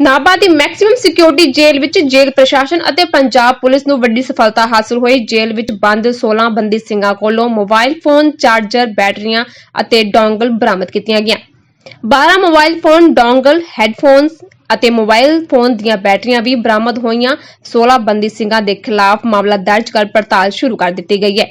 ਨਾਭਾ ਦੀ maximum security jail ਵਿੱਚ jail ਪ੍ਰਸ਼ਾਸਨ ਅਤੇ ਪੰਜਾਬ ਪੁਲਿਸ ਨੂੰ ਵੱਡੀ ਸਫਲਤਾ ਹਾਸਲ ਹੋਈ। ਜੇਲ੍ਹ ਵਿੱਚ ਬੰਦ 16 ਬੰਦੀ ਸਿੰਘਾਂ ਕੋਲੋਂ ਮੋਬਾਈਲ ਫੋਨ, ਚਾਰਜਰ, ਬੈਟਰੀਆਂ ਅਤੇ ਡੋਂਗਲ ਬਰਾਮਦ ਕੀਤੀਆਂ ਗਈਆਂ। 12 ਮੋਬਾਈਲ ਫੋਨ, ਡੋਂਗਲ, ਹੈੱਡਫੋਨਸ ਅਤੇ ਮੋਬਾਈਲ ਫੋਨ ਦੀਆਂ ਬੈਟਰੀਆਂ ਵੀ ਬਰਾਮਦ ਹੋਈਆਂ। 16 ਬੰਦੀ ਸਿੰਘਾਂ ਦੇ ਖਿਲਾਫ ਮਾਮਲਾ ਦਰਜ ਕਰ ਪੜਤਾਲ ਸ਼ੁਰੂ ਕਰ ਦਿੱਤੀ ਗਈ ਹੈ।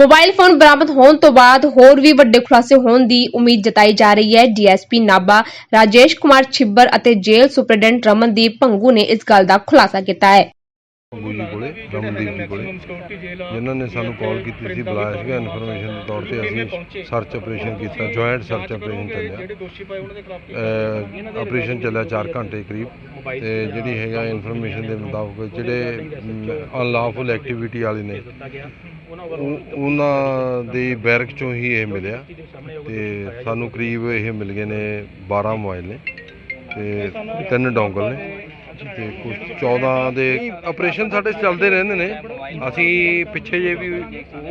ਮੋਬਾਈਲ ਫੋਨ ਬਰਾਮਦ ਹੋਣ ਤੋਂ ਬਾਅਦ ਹੋਰ ਵੀ ਵੱਡੇ ਖੁਲਾਸੇ ਹੋਣ ਦੀ ਉਮੀਦ ਜਤਾਈ ਜਾ ਰਹੀ ਹੈ। ਡੀਐਸਪੀ ਨਾਭਾ, ਰਾਜੇਸ਼ ਕੁਮਾਰ ਛਿੱਬਰ ਅਤੇ ਜੇਲ੍ਹ ਸੁਪਰਡੈਂਟ ਰਮਨਦੀਪ ਭੰਗੂ ਨੇ ਇਸ ਗੱਲ ਦਾ ਖੁਲਾਸਾ ਕੀਤਾ ਹੈ। ਗੁੱਲੀ ਕੋਲੇ ਰਮਨਦੀਪ ਜੀ ਕੋਲੇ। ਜਿਨ੍ਹਾਂ ਨੇ ਸਾਨੂੰ ਕਾਲ ਕੀਤੀ ਸੀ ਬੁਲਾਇਆ ਸੀਗਾ ਇਨਫੋਰਮੇਸ਼ਨ ਦੇ ਤੌਰ ਤੇ ਅਸੀਂ ਸਰਚ ਆਪਰੇਸ਼ਨ ਕੀਤਾ ਜੁਆਇੰਟ ਸਰਚ ਆਪਰੇਸ਼ਨ ਚੱਲਿਆ। ਆਪਰੇਸ਼ਨ ਚੱਲਿਆ 4 ਘੰਟੇ ਕਰੀਬ। ਤੇ ਜਿਹੜੀ ਹੈਗਾ ਇਨਫੋਰਮੇਸ਼ਨ ਦੇ ਮੁਤਾਬਕ ਜਿਹੜੇ ਅਨਲਾਫੁਲ ਐਕਟੀਵਿਟੀ ਵਾਲੇ ਨੇ। ਉਹ- ਉਹਨਾਂ ਦੇ ਬੈਰਕ ਚੋਂ ਹੀ ਇਹ ਮਿਲਿਆ ਤੇ ਸਾਨੂੰ ਕਰੀਬ ਇਹ ਮਿਲ ਗਏ ਨੇ 12 ਮੋਬਾਈਲ ਨੇ ਤੇ ਤਿੰਨ ਡੋਂਗਲ ਨੇ। ਤੇ ਕੁਝ 14 ਦੇ ਆਪਰੇਸ਼ਨ ਸਾਡੇ ਚੱਲਦੇ ਰਹਿੰਦੇ ਨੇ। ਅਸੀਂ ਪਿੱਛੇ ਜੇ ਵੀ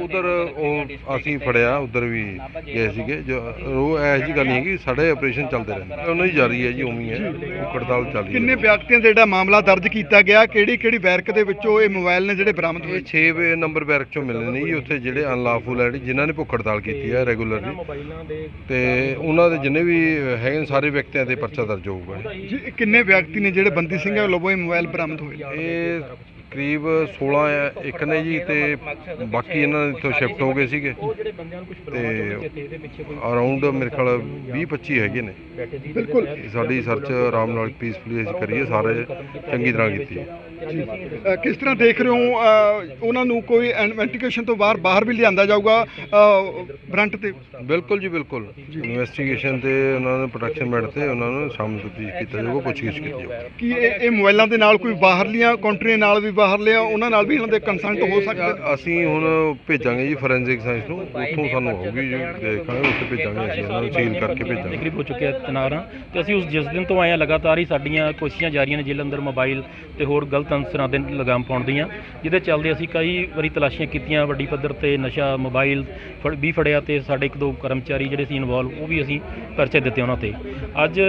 ਉਧਰ ਉਹ ਅਸੀਂ ਫੜਿਆ ਉਧਰ ਵੀ ਗਏ ਸੀਗੇ। ਜੋ ਉਹ ਐ ਜੀ ਗੱਲ ਨਹੀਂ ਹੈਗੀ ਸਾਡੇ ਆਪਰੇਸ਼ਨ ਚੱਲਦੇ ਰਹਿੰਦੇ ਉਹਨਾਂ ਦੀ ਜਾਰੀ ਹੈ ਜੀ ਉਮੀ ਹੈ ਉਹ ਕੜਤਾਲ ਚੱਲ ਰਹੀ ਕਿੰਨੇ ਹੈ ਵਿਅਕਤੀਆਂ ਦਾ ਜਿਹੜਾ ਮਾਮਲਾ ਦਰਜ ਕੀਤਾ ਗਿਆ ਕਿਹੜੀ ਕਿਹੜੀ ਬੈਰਕ ਦੇ ਵਿੱਚੋਂ ਇਹ ਮੋਬਾਈਲ ਨੇ ਜਿਹੜੇ ਬਰਾਮਦ ਹੋਏ? ਇਹ 6 ਵੇ ਨੰਬਰ ਬੈਰਕ ਚੋਂ ਮਿਲਨੇ ਨੇ ਜੀ ਉੱਥੇ ਜਿਹੜੇ ਅਨਲਾਫੁਲ ਹੈ ਜਿਨ੍ਹਾਂ ਨੇ ਭੁੱਖ ਹੜਤਾਲ ਕੀਤੀ ਹੈ ਰੈਗੂਲਰਲੀ ਤੇ ਉਹਨਾਂ ਦੇ ਜਿੰਨੇ ਵੀ ਹੈਗੇ ਸਾਰੇ ਵਿਅਕਤੀਆਂ ਤੇ ਪਰਚਾ ਦਰਜ ਹੋਊਗਾ ਜੀ ਕਿੰਨੇ ਵਿਅਕਤੀ ਨੇ ਜਿਹੜੇ ਬੰਦੀ ਸਿੰਘਾਂ ਵੱਲੋਂ ਇਹ ਮੋਬਾਈਲ ਬਰਾਮਦ ਹੋਏ ਇਹ ਕਰੀਬ 16 ਆ, ਇੱਕ ਨੇ ਜੀ ਤੇ ਬਾਕੀ ਇਹਨਾਂ ਦੇ ਇੱਥੋਂ ਸ਼ਿਫਟ ਹੋ ਗਏ ਸੀਗੇ। ਤੇ ਅਰਾਊਂਡ ਮੇਰੇ ਖਿਆਲ 20 25 ਹੈਗੇ ਨੇ। ਬਿਲਕੁਲ। ਸਾਡੀ ਸਰਚ ਆਰਾਮ ਨਾਲ ਪੀਸਫੁਲੀ ਅਸੀਂ ਕਰੀਏ ਸਾਰੇ ਚੰਗੀ ਤਰ੍ਹਾਂ ਕੀਤੀ। ਹੈ ਜੀ। ਕਿਸ ਤਰ੍ਹਾਂ ਦੇਖ ਰਹੇ ਹੋ ਉਹਨਾਂ ਨੂੰ ਕੋਈ ਇਨਵੈਸਟੀਗੇਸ਼ਨ ਤੋਂ ਬਾਹਰ ਬਾਹਰ ਵੀ ਲਿਆਂਦਾ ਜਾਊਗਾ ਬਰੰਟ ਤੇ? ਬਿਲਕੁਲ ਜੀ ਬਿਲਕੁਲ। ਇਨਵੈਸਟੀਗੇਸ਼ਨ ਤੇ ਉਹਨਾਂ ਨੂੰ ਪ੍ਰੋਟੈਕਸ਼ਨ ਮੈਟ ਤੇ ਉਹਨਾਂ ਨੂੰ ਸਾਹਮਣੇ ਤਫਤੀਸ਼ ਕੀਤਾ ਜਾਊਗਾ ਪੁੱਛਗਿੱਛ ਕੀਤੀ ਜਾਊਗੀ। ਕੀ ਇਹ ਇਹ ਮੋਬਾਈਲਾਂ ਦੇ ਨਾਲ ਕੋਈ ਬਾਹਰਲੀਆਂ ਕੰਟਰੀਆਂ ਨਾਲ ਵੀ ਬਾਹਰਲੇ ਉਹਨਾਂ ਨਾਲ ਵੀ ਇਹਨਾਂ ਦੇ ਕੰਸਲਟ ਹੋ ਸਕਦਾ ਅਸੀਂ ਹੁਣ ਭੇਜਾਂਗੇ ਜੀ ਫੋਰੈਂਸਿਕ ਸਾਇੰਸ ਨੂੰ ਉੱਥੋਂ ਸਾਨੂੰ ਆਊਗੀ ਜੀ ਦੇਖਾਂਗੇ ਉੱਥੇ ਭੇਜਾਂਗੇ ਅਸੀਂ ਇਹਨਾਂ ਨੂੰ ਸੀਲ ਕਰਕੇ ਭੇਜਾਂਗੇ। ਤਕਰੀਬ ਹੋ ਚੁੱਕਿਆ ਤਨਾਰਾਂ ਤੇ ਅਸੀਂ ਉਸ ਜਿਸ ਦਿਨ ਤੋਂ ਆਏ ਹਾਂ ਲਗਾਤਾਰ ਹੀ ਸਾਡੀਆਂ ਕੋਸ਼ਿਸ਼ਾਂ ਜਾਰੀਆਂ ਨੇ ਜੇਲ੍ਹ ਅੰਦਰ ਮੋਬਾਈਲ ਤੇ ਹੋਰ ਗਲਤ ਅੰਸਰਾਂ ਦੇ ਲਗਾਮ ਪਾਉਣ ਦੀਆਂ ਜਿਹਦੇ ਚੱਲਦੇ ਅਸੀਂ ਕਈ ਵਾਰੀ ਤਲਾਸ਼ੀਆਂ ਕੀਤੀਆਂ ਵੱਡੀ ਪੱਧਰ ਤੇ ਨਸ਼ਾ ਮੋਬਾਈਲ ਵੀ ਫੜਿਆ ਤੇ ਸਾਡੇ ਇੱਕ ਦੋ ਕਰਮਚਾਰੀ ਜਿਹੜੇ ਸੀ ਇਨਵੋਲਵ ਉਹ ਵੀ ਅਸੀਂ ਪਰਚੇ ਦਿੱਤੇ ਉਹਨਾਂ ਤੇ। ਅੱਜ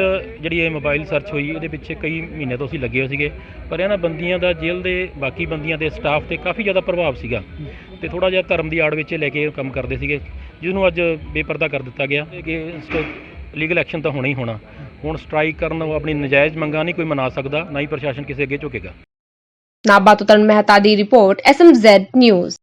ਜਿਹੜੀ ਇਹ ਮੋਬਾਈਲ ਸਰਚ ਹੋਈ, ਇਹਦੇ ਪਿੱਛੇ ਕਈ ਮਹੀਨੇ ਤੋਂ ਅਸੀਂ ਲੱਗੇ ਹੋਏ ਸੀਗੇ। ਪਰ ਇਹਨਾਂ ਬੰਦੀਆਂ ਦਾ ਜੇਲ੍ਹ ਦੇ ਬਾਕੀ ਬੰਦੀਆਂ ਦੇ ਸਟਾਫ ਤੇ ਕਾਫੀ ਜ਼ਿਆਦਾ ਪ੍ਰਭਾਵ ਸੀਗਾ। ਤੇ ਥੋੜਾ ਜਿਹਾ ਧਰਮ ਦੀ ਆੜ ਵਿੱਚ ਲੈ ਕੇ ਕੰਮ ਕਰਦੇ ਸੀਗੇ ਜਿਸ ਨੂੰ ਅੱਜ ਬੇਪਰਦਾ ਕਰ ਦਿੱਤਾ ਗਿਆ ਕਿ ਲੀਗਲ ਐਕਸ਼ਨ ਤਾਂ ਹੋਣਾ ਹੀ ਹੋਣਾ। ਹੁਣ ਸਟ੍ਰਾਈਕ ਕਰਨ ਉਹ ਆਪਣੀ ਨਜਾਇਜ਼ ਮੰਗਾਂ ਨਹੀਂ ਕੋਈ ਮਨਾ ਸਕਦਾ, ਨਾ ਹੀ ਪ੍ਰਸ਼ਾਸਨ ਕਿਸੇ ਅੱਗੇ ਝੁਕੇਗਾ। ਨਾਭਾ ਤੋਂ ਤਰਨ ਮਹਿਤਾ ਦੀ ਰਿਪੋਰਟ ਐਸਐਮਜ਼ੈਡ ਨਿਊਜ਼